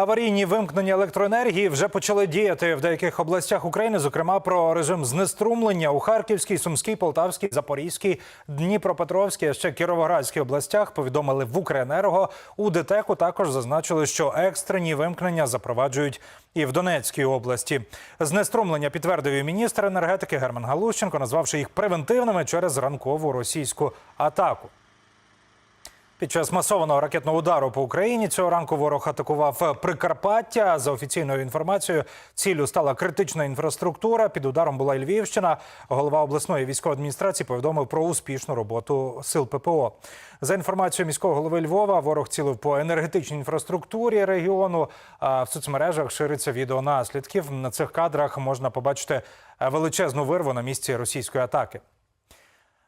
Аварійні вимкнення електроенергії вже почали діяти в деяких областях України, зокрема про режим знеструмлення у Харківській, Сумській, Полтавській, Запорізькій, Дніпропетровській, а ще Кіровоградській областях. Повідомили в Укренерго. У ДТЕКу також зазначили, що екстрені вимкнення запроваджують і в Донецькій області. Знеструмлення підтвердив і міністр енергетики Герман Галущенко, назвавши їх превентивними через ранкову російську атаку. Під час масованого ракетного удару по Україні цього ранку ворог атакував Прикарпаття. За офіційною інформацією, ціллю стала критична інфраструктура. Під ударом була і Львівщина. Голова обласної військової адміністрації повідомив про успішну роботу сил ППО. За інформацією міського голови Львова, ворог цілив по енергетичній інфраструктурі регіону. А в соцмережах шириться відео наслідків. На цих кадрах можна побачити величезну вирву на місці російської атаки.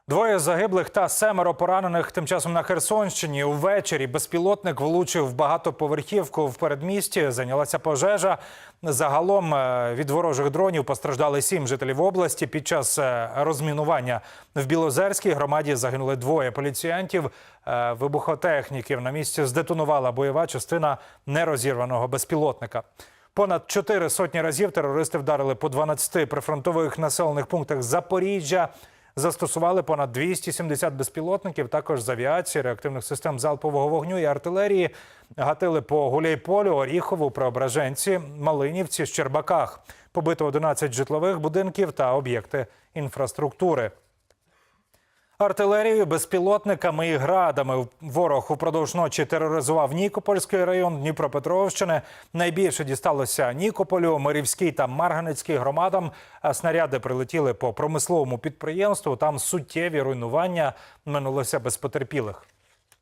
Двоє загиблих та семеро поранених тим часом на Херсонщині. Увечері безпілотник влучив в багатоповерхівку в передмісті. Зайнялася пожежа. Загалом е, від ворожих дронів постраждали сім жителів області. Під час е, розмінування в Білозерській громаді загинули двоє поліціянтів. Е, Вибухотехніків на місці здетонувала бойова частина нерозірваного безпілотника. Понад чотири сотні разів терористи вдарили по 12 прифронтових населених пунктах Запоріжжя. Застосували понад 270 безпілотників, також з авіації, реактивних систем залпового вогню і артилерії. Гатили по Гуляйполю, Оріхову, Преображенці, Малинівці, Щербаках. Побито 11 житлових будинків та об'єкти інфраструктури. Артилерією, безпілотниками і градами ворог упродовж ночі тероризував Нікопольський район Дніпропетровщини. Найбільше дісталося Нікополю, Мирівській та Марганецькій громадам. Снаряди прилетіли по промисловому підприємству. Там суттєві руйнування минулося без потерпілих.